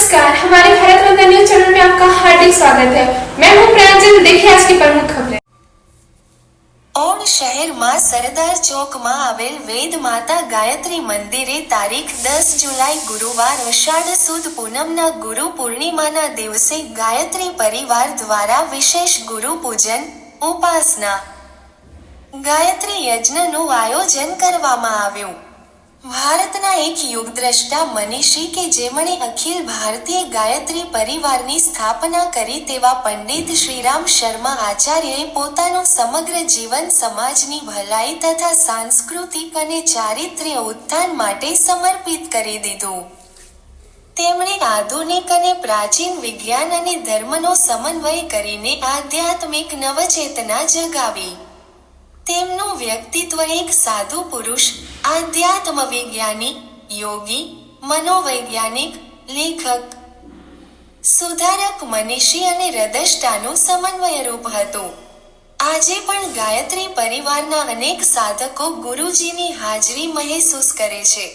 नमस्कार हमारे Bharat Ratna news channel में आपका हार्दिक स्वागत है मैं हूं प्रांजल देखिए आज की प्रमुख खबरें ઓડ શહેરમાં સરદાર ચોકમાં આવેલ વેદ માતા ગાયત્રી મંદિરે તારીખ દસ જુલાઈ ગુરુવાર અષાઢ સુદ પૂનમના ગુરુ પૂર્ણિમાના દિવસે ગાયત્રી પરિવાર દ્વારા વિશેષ ગુરુ પૂજન ઉપાસના ગાયત્રી યજ્ઞનું આયોજન કરવામાં આવ્યું ભારતના એક યુગદ્રષ્ટા મનીષી કે જેમણે અખિલ ભારતીય ગાયત્રી પરિવારની સ્થાપના કરી તેવા પંડિત શ્રીરામ શર્મા આચાર્યએ પોતાનું સમગ્ર જીવન સમાજની ભલાઈ તથા સાંસ્કૃતિક અને ચારિત્ર્ય ઉત્થાન માટે સમર્પિત કરી દીધું. તેમણે આધુનિક અને પ્રાચીન વિજ્ઞાન અને ધર્મનો સમન્વય કરીને આધ્યાત્મિક નવચેતના જગાવી. તેમનું વ્યક્તિત્વ એક સાધુ પુરુષ, આધ્યાત્મ વિજ્ઞાની યોગી, મનોવૈજ્ઞાનિક, લેખક, સુધારક, મનીષી અને રદષ્ટાનું સમન્વયરૂપ હતું. આજે પણ ગાયત્રી પરિવારના અનેક સાધકો ગુરુજીની હાજરી મહેસૂસ કરે છે.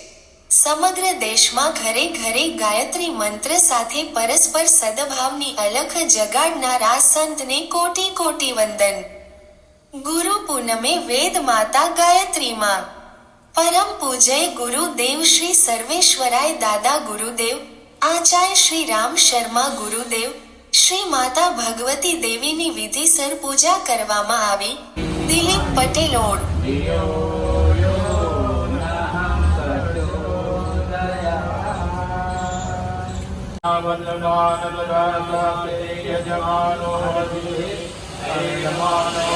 સમગ્ર દેશમાં ઘરે ઘરે ગાયત્રી મંત્ર સાથે પરસ્પર સદભાવની અલખ જગાડનાર આ સંતને કોટી કોટી વંદન. ગુરુ પૂનમે વેદ માતા ગાયત્રીમાં. પરમ પૂજય ગુરુદેવ શ્રી સર્વેશ્વરાય દાદા ગુરુદેવ, આચાર્ય શ્રી રામ શર્મા ગુરુદેવ, શ્રી માતા ભગવતી દેવીની વિધિસર પૂજા કરવામાં આવી. દિલીપ પટેલોડ. तो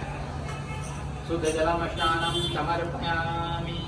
शुद्धजलमस्नानं समर्पयामि